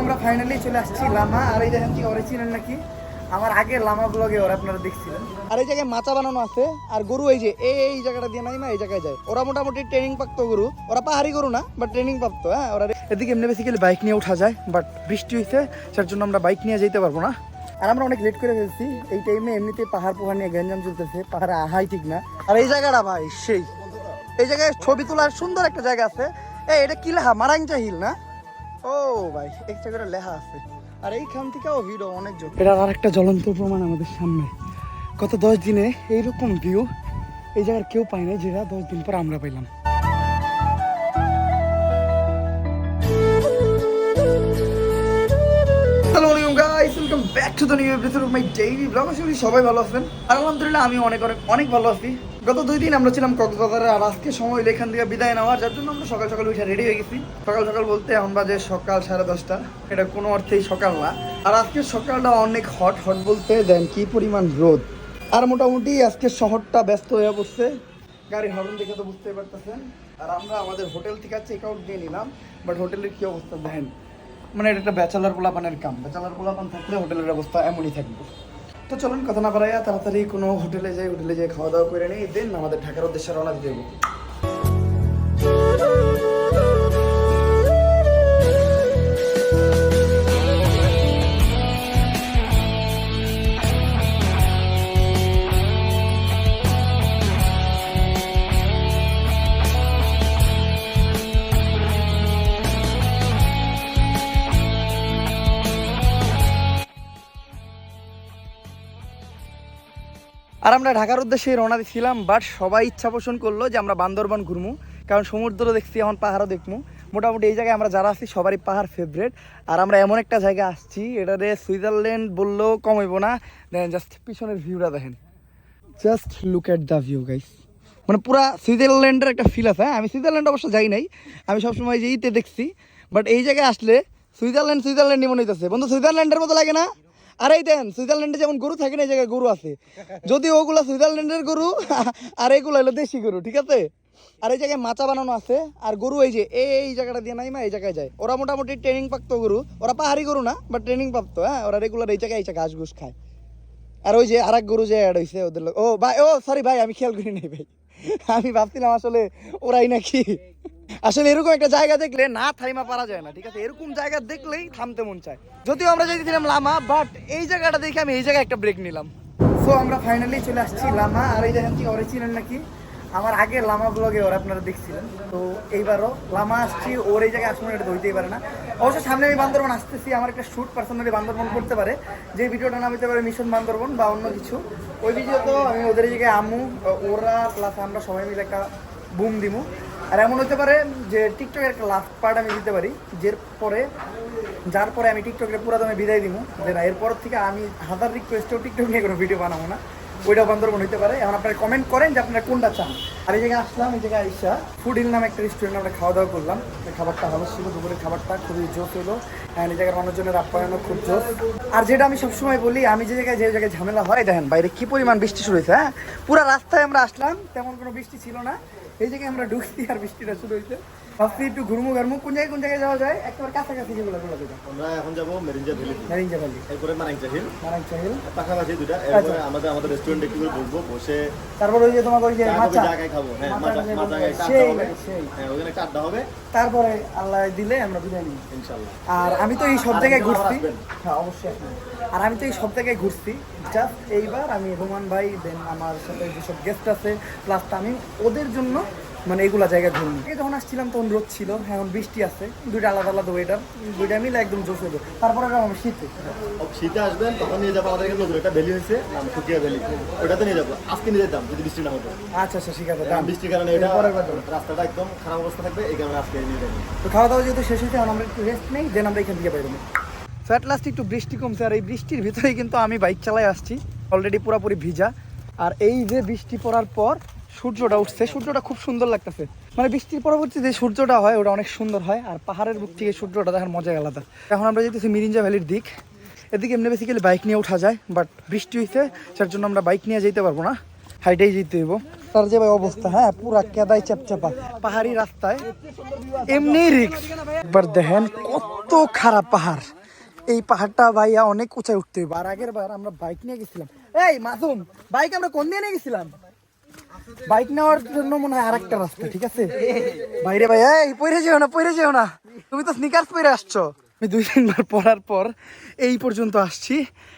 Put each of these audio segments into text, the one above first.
আমরা ফাইনালি চলে আসছি লামা। আর এই দেখেন কি অরিজিনাল নাকি? আমার আগে লামা ব্লগে ওরা আপনারা দেখছিলেন। আর এই জায়গায় মাচা বানানো আছে। আর গরু এই যে, এই জায়গাটা দিয়ে নাই না এই জায়গায় যায়। ওরা মোটামুটি ট্রেনিং প্রাপ্ত গরু। ওরা পাহাড়ি গরু না বাট ট্রেনিং প্রাপ্ত হ্যাঁ? ওরা এদিকে এমনি বেসিক্যালি বাইক নিয়ে ওঠা যায় বাট বৃষ্টি হয়েছে যার জন্য আমরা বাইক নিয়ে যেতে পারব না। আর আমরা অনেক লেট করে ফেলছি। এই টাইমে এমনিতে পাহাড় পোহাড় নিয়ে গ্যাঞ্জাম চলতেছে। পাহাড়ে আহাই ঠিক না। আর এই জায়গাটা ভাই, সেই। এই জায়গায় ছবি তোলার সুন্দর একটা জায়গা আছে। এই, এটা কি লেখা মারাংচা হিল না? ও ভাই একটা করে লেখা আছে। আর এইখান থেকেও ভিডিও অনেক জোর এটা আর একটা জ্বলন্ত প্রমাণ আমাদের সামনে। গত দশ দিনে এইরকম ভিউ এই জায়গার কেউ পায় না যেটা দশ দিন পর আমরা পাইলাম। Guys welcome back to the new episode of my daily blog আশা সবাই ভালো আছেন। আর আলহামদুলিল্লাহ আমি অনেক অনেক অনেক ভালো আছি। গত দুই দিন আমরা ছিলাম কক্সবাজারে, আর আজকে সময় এখান থেকে বিদায় নেওয়ার, যার জন্য আমরা সকাল সকাল উঠে রেডি হয়ে গেছি। সকাল সকাল বলতে এখন বাজে সকাল সাড়ে দশটা। এটা কোনো অর্থেই সকাল না। আর আজকে সকালটা অনেক হট হট বলতে দেন কি পরিমাণ রোদ। আর মোটামুটি আজকে শহরটা ব্যস্ত হয়ে পড়ছে। গাড়ি হর্ন দেখে তো বুঝতে পারতেছেন। আর আমরা আমাদের হোটেল থেকে চেক আউট দিয়ে নিলাম। বাট হোটেলের কি অবস্থা দেখেন মানে এটা একটা ব্যাচেলার পোলাপানের কাম। ব্যাচেলার পোলাপান থাকলে হোটেলের অবস্থা এমনই থাকবে। তো চলুন, কথা না বাড়াইয়া তাড়াতাড়ি কোনো হোটেলে যাই হোটেলে যাই খাওয়া দাওয়া করে নিই। দেন আমাদের ঢাকার উদ্দেশ্যে রওনা দিতে আর আমরা ঢাকার উদ্দেশ্যে রওনা দিচ্ছিলাম বাট সবাই ইচ্ছা পোষণ করল যে আমরা বান্দরবান ঘুরমু। কারণ সমুদ্র দেখছি, এখন পাহাড়ও দেখমু। মোটামুটি এই জায়গায় আমরা যারা আছি, সবারই পাহাড় ফেভারেট আর আমরা এমন একটা জায়গা আসছি এটারে সুইজারল্যান্ড বললেও কম হইব না। দেখেন জাস্ট পিছনের ভিউটা দেখেন। Just look at the view guys মানে পুরা সুইজারল্যান্ডের একটা ফিল আছে হ্যাঁ? আমি সুইজারল্যান্ড অবশ্য যাই নাই। আমি সবসময় যে ইতে দেখছি বাট এই জায়গায় আসলে সুইজারল্যান্ড, সুইজারল্যান্ডই মনে হইতেছে। বন্ধু, সুইজারল্যান্ডের মতো লাগে না? আর এই দেন, সুইজারল্যান্ডে যেমন গরু থাকে না, এই জায়গায় গরু আছে। যদি ওগুলা সুইজারল্যান্ডের গরু, আর এগুলো হলো দেশি গরু, ঠিক আছে? আর এই জায়গায় মাচা বানানো আছে, আর গরু এই যে, এই জায়গাটা দিয়ে নাই মা এই জায়গায় যায়। ওরা মোটামুটি ট্রেনিং প্রাপ্ত গরু। ওরা পাহাড়ি গরু না বাট ট্রেনিং প্রাপ্ত হ্যাঁ? ওরা রেগুলার এই জায়গায় এই ঘাস ঘুষ খায়। আর ওই যে আরেক গরু যে অ্যাড হয়েছে ওদের ও, ভাই, ও সরি ভাই, আমি খেয়াল করি নাই, ভাই। আমি ভাবছিলাম আসলে ওরাই নাকি আসলে এরকম একটা জায়গা দেখলে না থাইমা পারা যায় না, ঠিক আছে? এরকম জায়গা দেখলেই থামতে মন চায়। যদিও আমরা যেতেছিলাম লামা বাট এই জায়গাটা দেখে আমি এই জায়গায় একটা ব্রেক নিলাম। সো আমরা ফাইনালি চলে আসছি লামা, আর এই দেখেন কি অরিজিনাল নাকি? আমার আগে লামা ব্লগে ওরা আপনারা দেখছিলেন। তো এইবারও লামা আসছি, ওর এই জায়গায় আসলে এটা ধরতেই পারে না। অবশ্য সামনে আমি বান্দরবন আসতেছি, আমার একটা শ্যুট পার্সোনালি বান্দরবন করতে পারে। যে ভিডিওটা নাম হতে পারে মিশন বান্দরবন বা অন্য কিছু। ওই ভিডিও তো আমি ওদের এই জায়গায় আমু, ওরা প্লাস আমরা সবাই মিলে একটা বুম দিমু। আর এমন হতে পারে যে টিকটকের একটা লাস্ট পার্ট আমি দিতে পারি, যে পরে, যার পরে আমি টিকটকের পুরো দামে বিদায় দিব যে না, এরপর থেকে আমি হাজার রিকোয়েস্টেও টিকটক নিয়ে কোনো ভিডিও বানাবো না ওইটা বান্দরবন হইতে পারে। এখন আপনারা কমেন্ট করেন যে আপনারা কোনটা চান। আর এই জায়গায় আসলাম এই জায়গায় আইসা ফুড হিল নামে একটা রেস্টুরেন্ট আমরা খাওয়া দাওয়া করলাম। খাবারটা ভালো ছিল দুপুরের খাবারটা খুবই জোস হলো। অ্যান্ড এই জায়গার মানুষজনের আপ্যায়নও খুব জোস আর যেটা আমি সবসময় বলি আমি যে জায়গায় যে জায়গায় ঝামেলা হয় দেখেন বাইরে কি পরিমাণ বৃষ্টি শুরু হয়েছে হ্যাঁ? পুরো রাস্তায় আমরা আসলাম তেমন কোনো বৃষ্টি ছিল না। এই জায়গায় আমরা ঢুকছি আর বৃষ্টিটা শুরু হয়েছে। ভাবছি একটু ঘুরমু ঘুরমু কোন জায়গায় কোন জায়গায় যাওয়া যায়? একেবারে কাছাকাছি যেগুলো আমরা এখন যাব মেরিঞ্জা ভ্যালি নারিঞ্জা ভ্যালি এরপরে মারাংচা হিল মারাং চাহিল পাশাপাশি দুটা আচ্ছা। এরপরে আমাদের আমাদের রেস্টুরেন্টে একটু বসবো বসে তারপর ওই যে তোমার ওই যে মাচা জায়গায় খাব হ্যাঁ হবে। হ্যাঁ ওখানে হবে। তারপরে আল্লাহ দিলে আমরা বিদায় নিই। ইনশাল্লাহ আর আমি তো এই সব জায়গায় ঘুরছি। হ্যাঁ অবশ্যই আর আমি তো এই সব জায়গায় ঘুরছি। জাস্ট এইবার আমি রোমান ভাই দেন আমার সাথে যেসব গেস্ট আছে প্লাস আমি ওদের জন্য মানে এগুলা জায়গা আগে যখন আসছিলাম তখন রোদ ছিল এখন বৃষ্টি আছে দুইটা আলাদা আলাদা ওয়েদার দুইটা মিলে একদম জোশ হলো তারপরে শীতে। শীতে আসবেন তখন নিয়ে যাব আমাদের নতুন একটা ভ্যালি হয়েছে নাম সুকিয়া ভ্যালি ওটাতে নিয়ে যাব। আজকে নিয়ে যেতাম যদি বৃষ্টি না হতো। আচ্ছা আচ্ছা ঠিক আছে বৃষ্টির কারণে এটা। রাস্তাটা একদম খারাপ অবস্থা থাকবে এই কারণে আজকে নিয়ে যাব। তো খাওয়া দাওয়া যেহেতু শেষ হয়েছে এখন আমরা একটু রেস্ট নেই দেন আমরা এখান থেকে বেরোবো। সো অ্যাট লাস্ট একটু বৃষ্টি কমছে আর এই বৃষ্টির ভিতরেই কিন্তু আমি বাইক চালাই আসছি। অলরেডি পুরোপুরি ভিজা। আর এই যে বৃষ্টি পড়ার পর সূর্যটা উঠছে, সূর্যটা খুব সুন্দর লাগতেছে। মানে বৃষ্টির পরবর্তী যে সূর্যটা হয়, ওটা অনেক সুন্দর হয়, আর পাহাড়ের বুক থেকে সূর্যটা দেখার মজাই আলাদা। এখন আমরা যেতেছি মিরিঞ্জা ভ্যালির দিক। এদিকে এমনি বেসিক্যালি বাইক নিয়ে ওঠা যায় বাট বৃষ্টি হয়েছে যার জন্য আমরা বাইক নিয়ে যেতে পারব না। হাইটেই যেতে হইব। তার যে ভাই অবস্থা হ্যাঁ পুরা কেদাই চাপচাপা পাহাড়ি রাস্তায় এমনি রিক্স একবার দেখেন কত খারাপ পাহাড়। এই পাহাড়টা ভাইয়া অনেক উঁচায় উঠতে হইব। আর আগের বার আমরা বাইক নিয়ে গেছিলাম। এই মাসুম বাইক আমরা কোন দিয়ে নিয়ে গেছিলাম? বাইক নেওয়ার জন্য মনে হয় আরেকটা রাস্তা, ঠিক আছে? বাইরে ভাই, এই পরে যেও না পরে যেও না। তুমি তো স্নিকার্স পরে আসছো। আমি দুই, তিনবার পড়ার পর এই পর্যন্ত আসছি।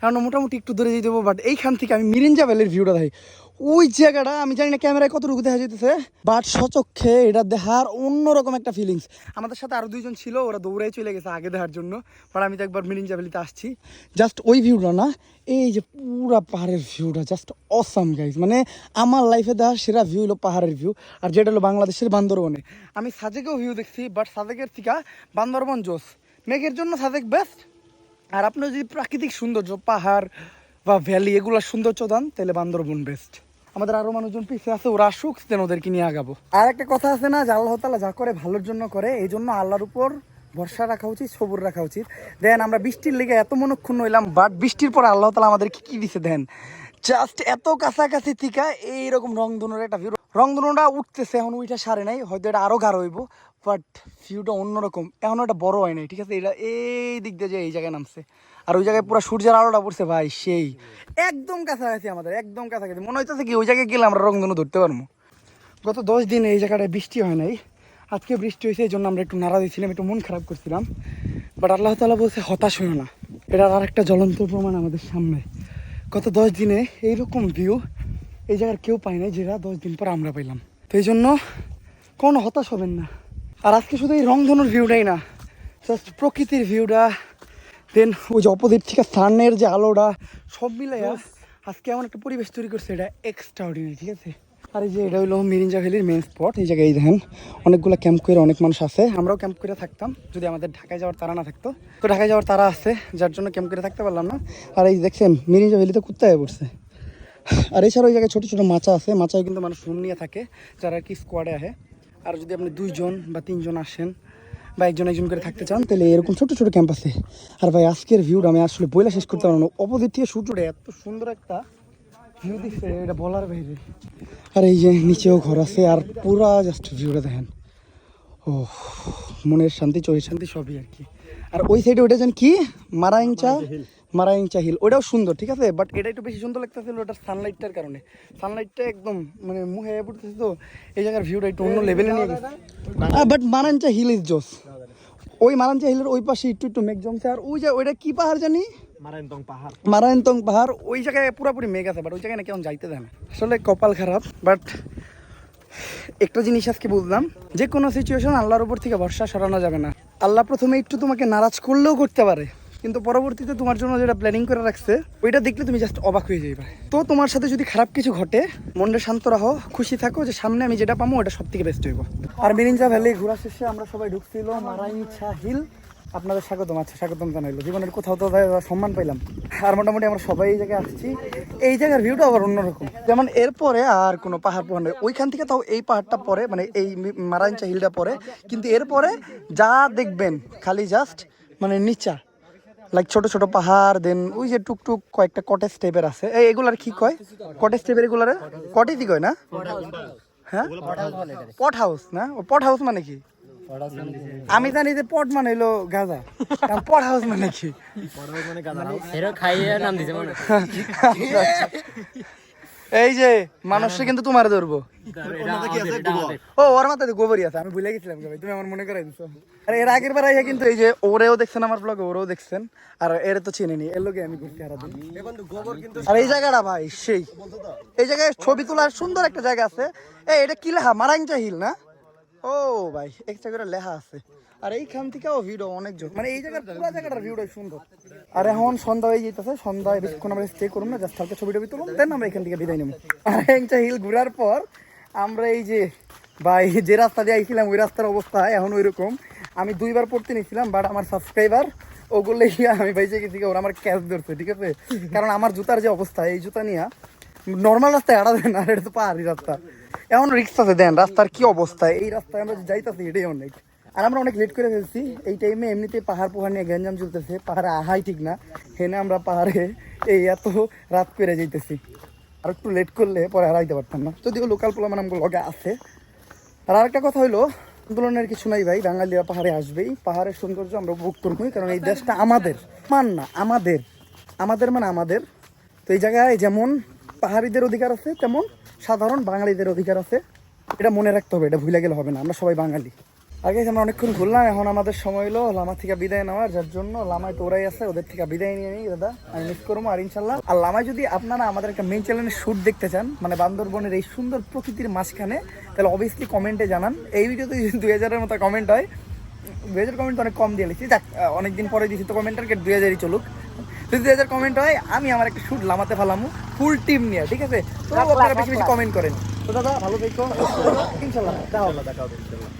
কারণ মোটামুটি একটু দূরে যেতে দেবো বাট এইখান থেকে আমি মিরিঞ্জা ভ্যালির ভিউটা দেখি ওই জায়গাটা, আমি জানি না ক্যামেরায় কতটুকু দেখা যেতেছে বাট সচক্ষে এটা দেখার অন্যরকম একটা ফিলিংস আমাদের সাথে আরও দুইজন ছিল, ওরা দৌড়াই চলে গেছে আগে দেখার জন্য বাট আমি তো একবার মিরিঞ্জা ভ্যালিতে আসছি। জাস্ট ওই ভিউটা না, এই যে পুরা পাহাড়ের ভিউটা জাস্ট অসাম গাইজ মানে আমার লাইফে দেখার সেরা ভিউ হলো পাহাড়ের ভিউ আর যেটা হলো বাংলাদেশের বান্দরবনে। আমি সাজেকেও ভিউ দেখছি বাট সাজেকের থেকে বান্দরবন জোস মেঘের জন্য সাজেক বেস্ট আর আপনার যদি প্রাকৃতিক সৌন্দর্য, পাহাড় বা ভ্যালি এগুলো সৌন্দর্য দান তাহলে বান্দরবন বেস্ট আমাদের আরও মানুষজন পিছিয়ে আছে, ওরা আসুক দেন ওদেরকে নিয়ে আগাবো। আর একটা কথা আছে না, যে আল্লাহ তালা যা করে ভালোর জন্য করে, এই জন্য আল্লাহর উপর ভরসা রাখা উচিত, সবুর রাখা উচিত। দেন আমরা বৃষ্টির লেগে এত মনক্ষুণ্ণ হইলাম বাট বৃষ্টির পর আল্লাহ তালা আমাদেরকে কি দিছে দেন? জাস্ট এত কাছাকাছি থিকা, এইরকম রং রংধনুর একটা ভিউ রং রংধনুটা উঠতেছে এখন, ওইটা সারে নাই, হয়তো এটা আরও গাঢ় হইব বাট ভিউটা অন্যরকম। এখন এটা বড় হয় নাই, ঠিক আছে? এটা এই দিক দিয়ে যে এই জায়গায় নামছে। আর ওই জায়গায় পুরো সূর্যের আলোটা পড়ছে ভাই সেই। একদম কাছাকাছি আমাদের একদম কাছাকাছি। মনে হইতেছে কি ওই জায়গায় গেলে আমরা রংধনু ধরতে পারব। গত দশ দিন এই জায়গাটায় বৃষ্টি হয় নাই। আজকে বৃষ্টি হয়েছে এই জন্য আমরা একটু নারাজ দিয়েছিলাম একটু মন খারাপ করছিলাম। বাট আল্লাহ তালা বলছে হতাশ হইও না। এটার আর একটা জ্বলন্ত প্রমাণ আমাদের সামনে। গত দশ দিনে এইরকম ভিউ এই জায়গার কেউ পায় নাই যেটা দশ দিন পর আমরা পাইলাম। তো এই জন্য কোনো হতাশ হবেন না। আর আজকে শুধু এই রংধনুর ভিউটাই না জাস্ট প্রকৃতির ভিউটা দেন ওই যে অপোজিট থেকে সানের যে আলোটা সব মিলাইয়া আজকে এমন একটা পরিবেশ তৈরি করছে এটা এক্সট্রা অর্ডিনারি ঠিক আছে? আর এই যে এটা হলো মিরিঞ্জা ভ্যালির মেন স্পট এই জায়গায় এই দেখেন অনেকগুলো ক্যাম্প করে অনেক মানুষ আছে আমরাও ক্যাম্প করে থাকতাম যদি আমাদের ঢাকায় যাওয়ার তারা না থাকতো। তো ঢাকায় যাওয়ার তারা আছে যার জন্য ক্যাম্প করে থাকতে পারলাম না। আর এই দেখছেন মিরিঞ্জা ভ্যালিতে কুত্তা হয়ে পড়ছে। আর এছাড়াও ওই জায়গায় ছোটো ছোটো মাচা আছে মাচায় কিন্তু মানুষ রুম নিয়ে থাকে যারা আর কি স্কোয়াডে আহে। আর যদি আপনি দুইজন বা তিনজন আসেন বা একজন একজন করে থাকতে চান তাহলে এরকম ছোট ছোট ক্যাম্পাসে আর ভাই আজকের ভিউটা আমি আসলে বইলা শেষ করতে পারব না। অপোজিট থেকে সূর্যটা এত সুন্দর একটা ভিউ দিচ্ছে এটা বলার বাইরে। আর এই যে নিচেও ঘর আছে আর পুরা জাস্ট ভিউটা দেখেন। ও মনের শান্তি চোখের শান্তি সবই আর কি। আর ওই সাইডে ওইটা যেন কি? মারাইংচা মারাইংচা হিল ওটাও সুন্দর ঠিক আছে? বাট এটা একটু বেশি সুন্দর লাগতেছিল ওটার সানলাইটটার কারণে। সানলাইটটা একদম মানে মুহে পড়তেছে তো এই জায়গার ভিউটা একটু অন্য লেভেলে নিয়ে গেছে। বাট মারাঞ্চা হিল ইজ জোস ওই মারাঞ্চা হিলের ওই পাশে একটু একটু মেঘ জমছে। আর ওই যে ওইটা কি পাহাড় জানি? মারায়নতং পাহাড়। মারায়নতং পাহাড় ওই জায়গায় পুরোপুরি মেঘ আছে বাট ওই জায়গায় না কেমন যাইতে দেয় না। আসলে কপাল খারাপ বাট একটা জিনিস আজকে বুঝলাম যে কোনো সিচুয়েশন আল্লাহর উপর থেকে ভরসা সরানো যাবে না। আল্লাহ প্রথমে একটু তোমাকে নারাজ করলেও করতে পারে। কিন্তু পরবর্তীতে তোমার জন্য যেটা প্ল্যানিং করে রাখছে, ওইটা দেখলে তুমি জাস্ট অবাক হয়ে যাবে তো তোমার সাথে যদি খারাপ কিছু ঘটে, মনটা শান্ত রাখো খুশি থাকো যে সামনে আমি যেটা পাবো ওটা সব থেকে বেস্ট হইব। আর মিরিঞ্জা ভ্যালি ঘোরা শেষে আমরা সবাই ঢুকছিল মারাইছা হিল আপনাদের স্বাগতম আছে স্বাগতম জানাইলো। জীবনের কোথাও তো সম্মান পাইলাম। আর মোটামুটি আমরা সবাই এই জায়গায় আসছি। এই জায়গার ভিউটা আবার অন্যরকম। যেমন এরপরে আর কোনো পাহাড় পাহাড় নেই। ওইখান থেকে তাও এই পাহাড়টা পরে মানে এই মারাইঞ্চা হিলটা পরে কিন্তু এরপরে যা দেখবেন, খালি জাস্ট মানে নিচা। লাইক ছোট ছোট পাহাড় দেন ওই যে টুকটুক কয়েকটা কটেজ টাইপের আছে। এই এগুলার কি কয়? কটেজ টাইপের এগুলারে? কটেজই কয় না? হ্যাঁ? পট হাউস না? ও পট হাউস মানে কি? আমি জানি যে পট মানে হলো গাঁজা। পট হাউস মানে কি? এরা খাইয়ে নাম দিছে এই যে মানুষে কিন্তু তোমার ধরবো। ও ওর মাথায় তো গোবরই আছে আমি ভুলে গেছিলাম ভাই তুমি আমার মনে করাই দিছো। আর এর আগের বার আইয়া কিন্তু এই যে ওরেও দেখছেন আমার ব্লগে ওরেও দেখছেন আর এর তো চিনিনি এর লোকে আমি ঘুরতে হারা আর এই জায়গাটা ভাই সেই। এই জায়গায় ছবি তোলার সুন্দর একটা জায়গা আছে। এই এটা কি লেখা মারাংচা হিল না? ও ভাই, একটা করে লেখা আছে। আর এইখান থেকেও ভিডিও অনেক জোর। মানে এই জায়গার পুরো জায়গাটার ভিউটাই সুন্দর। আর এখন সন্ধ্যা হয়ে যেতেছে সন্ধ্যায় বেশিক্ষণ আমরা স্টে করুন না জাস্ট হালকা ছবি টবি তুলুন দেন আমরা এখান থেকে বিদায় নেব আর একটা হিল ঘোরার পর আমরা এই যে এই যে রাস্তা দিয়ে আইছিলাম, ওই রাস্তার অবস্থা এখন ওই রকম আমি দুইবার পড়তে নিয়েছিলাম বাট আমার সাবস্ক্রাইবার ওগুলো আমি বাইচে গেছি ওরা আমার ক্যাশ ধরছে, ঠিক আছে? কারণ আমার জুতার যে অবস্থা, এই জুতা নিয়ে নর্মাল রাস্তায় আড়া দেন আর এটা তো পাহাড়ি রাস্তা। এমন রিক্স আছে, দেন রাস্তার কি অবস্থা? এই রাস্তায় আমরা যাইতাছি, এটাই অনেক। আর আমরা অনেক লেট করে ফেলছি এই টাইমে এমনিতে পাহাড় পোহাড় নিয়ে গ্যাঞ্জাম চলতেছে। পাহাড়ে আহাই ঠিক না। হেনে আমরা পাহাড়ে এই এত রাত করে যাইতেছি। আর একটু লেট করলে পরে হারাইতে পারতাম না। যদিও লোকাল পোলা মানে লগে আছে। আর আরেকটা কথা হইল, আন্দোলনের কিছু নাই ভাই। বাঙালিরা পাহাড়ে আসবেই। পাহাড়ের সৌন্দর্য আমরা উপভোগ করবোই কারণ এই দেশটা আমাদের। মান না, আমাদের। আমাদের মানে আমাদের। তো এই জায়গায় যেমন পাহাড়িদের অধিকার আছে, তেমন সাধারণ বাঙালিদের অধিকার আছে। এটা মনে রাখতে হবে, এটা ভুলে গেলে হবে না, আমরা সবাই বাঙালি। আগে আমরা অনেকক্ষণ ঘুরলাম, এখন আমাদের সময় হলো লামা থেকে বিদায় নেওয়ার, যার জন্য লামায় তো ওরাই আছে, ওদের থেকে বিদায় নিয়ে নিই, দাদা, আমি মিস করব, আর ইনশাল্লাহ আর লামায় যদি আপনারা আমাদের একটা মেন চ্যানেলের শ্যুট দেখতে চান মানে বান্দরবনের এই সুন্দর প্রকৃতির মাঝখানে, তাহলে অবভিয়াসলি কমেন্টে জানান। এই ভিডিওতে দুই হাজারের মতো কমেন্ট হয়, দুই হাজার কমেন্ট অনেক কম দিয়ে লিখছি যাক অনেকদিন পরে দিয়েছি তো কমেন্ট টার্গেট দুই হাজারই চলুক। যদি হাজার কমেন্ট হয় আমি আমার একটা শুট লামাতে ফেলামু ফুল টিম নিয়ে ঠিক আছে? তো আপনারা বেশি বেশি কমেন্ট করেন। তো দাদা ভালো দেখো ইনশাল্লাহ দেখা হবে দেখা হবে ইনশাল্লাহ।